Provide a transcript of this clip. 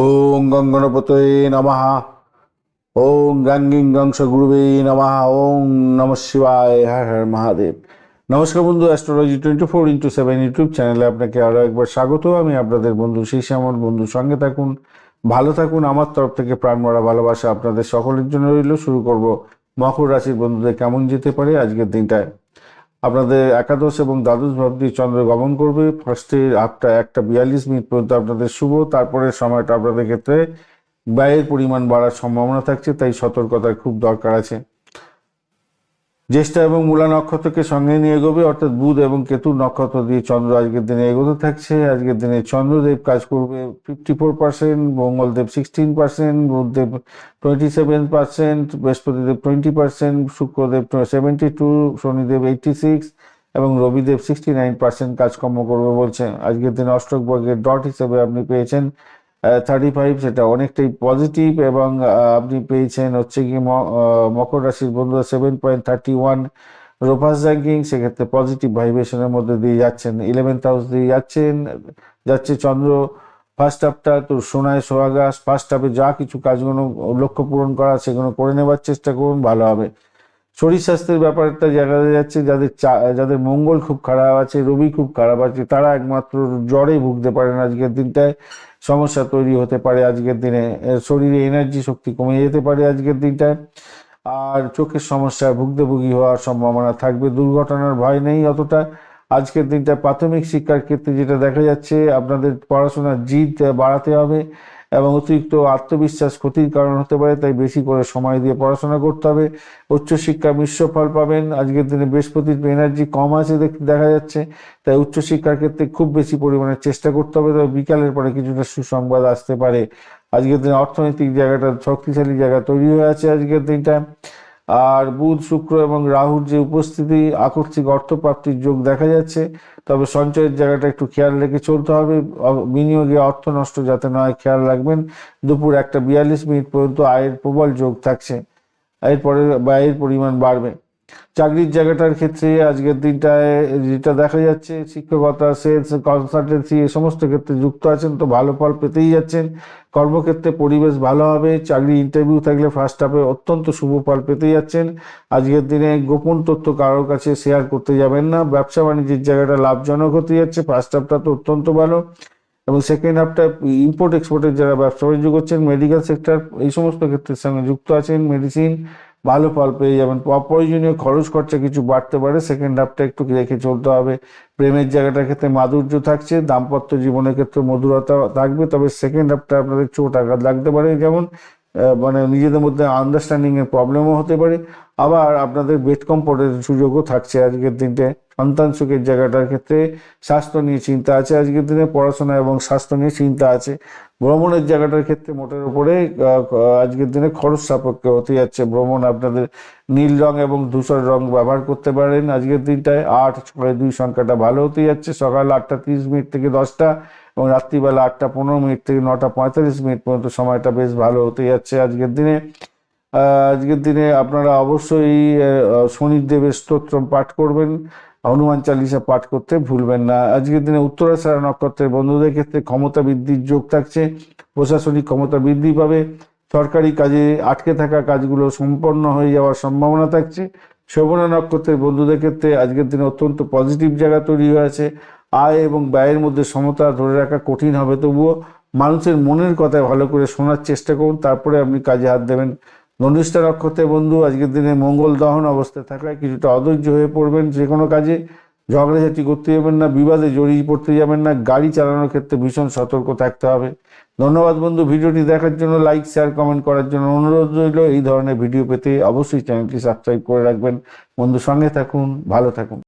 ওং গঙ্গনপতয়ে নমঃ। ওং গাঙ্গিং গংস গুরুবে নমঃ। ওং নম শিবায়। হর হর মহাদেব। নমস্কার বন্ধু astrology twenty four into seven YouTube চ্যানেলে আপনাকে আরও একবার স্বাগত। আমি আপনাদের বন্ধু সেই আমার বন্ধু সঙ্গে থাকুন, ভালো থাকুন। আমার তরফ থেকে প্রাণ মরা ভালোবাসা আপনাদের সকলের জন্য রইল। শুরু করব মকর রাশির বন্ধুদের কেমন যেতে পারে আজকের দিনটায়। আপনাদের একাদশ এবং দ্বাদশ ভাবটি চন্দ্র গমন করবে। ফার্স্টে আপটা একটা বিয়াল্লিশ মিনিট পর্যন্ত আপনাদের শুভ। তারপরে সময়টা আপনাদের ক্ষেত্রে ব্যয়ের পরিমাণ বাড়ার সম্ভাবনা থাকছে, তাই সতর্কতার খুব দরকার আছে। জ্যেষ্ঠা এবং মূলা নক্ষত্রকে সঙ্গে নিয়ে এগোবে, অর্থাৎ বুধ এবং কেতুর নক্ষত্র দিয়ে চন্দ্র আজকের দিনে এগোতে থাকছে। আজকের দিনে চন্দ্রদেব কাজ করবে fifty four percent Mangaldev sixteen percent Budhdev twenty seven percent Brihaspatidev twenty percent Shukradev seventy two Shanidev eighty six এবং রবিদেব সিক্সটি নাইন পার্সেন্ট কাজকর্ম করবে বলছেন আজকের দিনে অষ্টক বর্গের ডট হিসেবে আপনি পেয়েছেন থার্টি ফাইভ সেটা অনেকটাই পজিটিভ এবং আপনি পেয়েছেন হচ্ছে কি মকর রাশির বন্ধুরা সেভেন পয়েন্ট থার্টি ওয়ান রোপাস র্যাঙ্কিং সেক্ষেত্রে পজিটিভ ভাইব্রেশনের মধ্যে দিয়ে যাচ্ছেন। ইলেভেন্থ হাউস দিয়ে যাচ্ছেন, যাচ্ছে চন্দ্র। ফার্স্ট হাফটা তো সোনায় সোহাগা ফার্স্ট হাফে যা কিছু কাজগুলো লক্ষ্য পূরণ করা সেগুলো করে নেবার চেষ্টা করুন, ভালো হবে। শরীর স্বাস্থ্যের ব্যাপারটা দেখা যাচ্ছে, যাদের চা- যাদের মঙ্গল খুব খারাপ আছে, রবি খুব খারাপ আছে, তারা একমাত্র জ্বরে ভুগতে পারেন আজকের দিনটায়। সমস্যা তৈরি হতে পারে আজকের দিনে শরীরে এনার্জি শক্তি কমে যেতে পারে আজকের দিনটায়। আর চোখের সমস্যায় ভুক্তভোগী হওয়ার সম্ভাবনা থাকবে, দুর্ঘটনার ভয় নেই অতটা। আজকের দিনটা প্রাথমিক শিক্ষার ক্ষেত্রে যেটা দেখা যাচ্ছে, আপনাদের পড়াশোনার জিদ বাড়াতে হবে। এবং অতিরিক্ত আত্মবিশ্বাস ক্ষতির কারণ হতে পারে, তাই বেশি করে সময় দিয়ে পড়াশোনা করতে হবে। উচ্চশিক্ষা মিশ্র ফল পাবেন। আজকের দিনে বৃহস্পতির এনার্জি কম আছে দেখ- যাচ্ছে। তাই উচ্চশিক্ষার ক্ষেত্রে খুব বেশি পরিমাণে চেষ্টা করতে হবে। তবে বিকালের পরে কিছুটা সুসংবাদ আসতে পারে। আজকের দিনে অর্থনৈতিক জায়গাটা শক্তিশালী জায়গা তৈরি হয়ে আছে আজকের দিনটা। আর বুধ, শুক্র এবং রাহুর যে উপস্থিতি, আকস্মিক অর্থপ্রাপ্তির যোগ দেখা যাচ্ছে। তবে সঞ্চয়ের জায়গাটা একটু খেয়াল রেখে চলতে হবে। বিনিয়োগে অর্থ নষ্ট যাতে না হয়, খেয়াল রাখবেন, দুপুর একটা বিয়াল্লিশ মিনিট পর্যন্ত আয়ের প্রবল যোগ থাকছে। এরপরে ব্যয়ের পরিমাণ বাড়বে। চাকরির জায়গাটার ক্ষেত্রে আজকের দিনটায় যেটা দেখা যাচ্ছে, শিক্ষকতা সেলস কনসালটেন্সি এই সমস্ত ক্ষেত্রে যুক্ত আছেন তো ভালো ফল পেতেই যাচ্ছেন। কর্মক্ষেত্রে পরিবেশ ভালো হবে, চাকরি ইন্টারভিউ থাকলে ফার্স্ট হাফে অত্যন্ত শুভ ফল পেতে যাচ্ছেন। আজকের দিনে গোপন তথ্য কারোর কাছে শেয়ার করতে যাবেন না। ব্যবসা বাণিজ্যের জায়গাটা লাভজনক হতে যাচ্ছে ফার্স্ট হাফটা তো অত্যন্ত ভালো। এবং সেকেন্ড হাফটা ইম্পোর্ট এক্সপোর্টের যারা ব্যবসা বাণিজ্য করছেন মেডিকেল সেক্টর এই সমস্ত ক্ষেত্রের সঙ্গে যুক্ত আছেন মেডিসিন ভালো ফল পেয়ে যাবেন। অপ্রয়োজনীয় খরচ খরচা কিছু বাড়তে পারে সেকেন্ড হাফটা একটু রেখে চলতে হবে। প্রেমের জায়গাটার ক্ষেত্রে মাধুর্য থাকছে, দাম্পত্য জীবনের ক্ষেত্রে মধুরতা থাকবে, তবে সেকেন্ড হাফটা আপনাদের চোট আঘাত লাগতে পারে। যেমন মানে নিজেদের মধ্যে আন্ডারস্ট্যান্ডিং এর প্রবলেমও হতে পারে। আবার আপনাদের বেড কম্পোর্টের সুযোগও থাকছে আজকের দিনটা। সন্তান সুখের জায়গাটার ক্ষেত্রে স্বাস্থ্য নিয়ে চিন্তা আছে আজকের দিনে, পড়াশোনা এবং স্বাস্থ্য নিয়ে চিন্তা আছে। ভ্রমণের জায়গাটার ক্ষেত্রে মোটের উপরে আজকের দিনে খরচ সাপেক্ষ হতে যাচ্ছে। ভ্রমণ আপনাদের নীল রং এবং ধূসর রং ব্যবহার করতে পারেন আজকের দিনটায়। আট ছয় দুই সংখ্যাটা ভালো হতে যাচ্ছে। সকাল আটটা তিরিশ মিনিট থেকে দশটা। এবং রাত্রিবেলা আটটা পনেরো মিনিট থেকে নটা পঁয়তাল্লিশ মিনিট পর্যন্ত সময়টা বেশ ভালো হতে যাচ্ছে আজকের দিনে। আজকের দিনে আপনারা অবশ্যই শনিদেবের স্তোত্র পাঠ করবেন, হনুমান চালিসা পাঠ করতে ভুলবেন না। আজকের দিনে উত্তরাষাঢ়া নক্ষত্রের বন্ধুদের ক্ষেত্রে ক্ষমতা বৃদ্ধির যোগ থাকছে, প্রশাসনিক ক্ষমতা বৃদ্ধি পাবে, সরকারি কাজে আটকে থাকা কাজগুলো সম্পন্ন হয়ে যাওয়ার সম্ভাবনা থাকছে। শোভনা নক্ষত্রের বন্ধুদের ক্ষেত্রে আজকের দিনে অত্যন্ত পজিটিভ জায়গা তৈরি হয়েছে। আয় এবং ব্যয়ের মধ্যে সমতা ধরে রাখা কঠিন হবে। তবুও মানুষের মনের কথা ভালো করে শোনার চেষ্টা করুন, তারপরে আপনি কাজে হাত দেবেন। ধনিষ্ঠা নক্ষত্রের বন্ধু, আজকের দিনে মঙ্গল দহন অবস্থায় থাকায় কিছুটা অধৈর্য হয়ে পড়বেন যে কোনো কাজে। ঝগড়াঝাটি করতে যাবেন না, বিবাদে জড়িয়ে পড়তে যাবেন না, গাড়ি চালানোর ক্ষেত্রে ভীষণ সতর্ক থাকতে হবে। ধন্যবাদ বন্ধু, ভিডিওটি দেখার জন্য লাইক শেয়ার কমেন্ট করার জন্য অনুরোধ রইল। এই ধরনের ভিডিও পেতে অবশ্যই চ্যানেলটি সাবস্ক্রাইব করে রাখবেন। বন্ধু সঙ্গে থাকুন, ভালো থাকুন।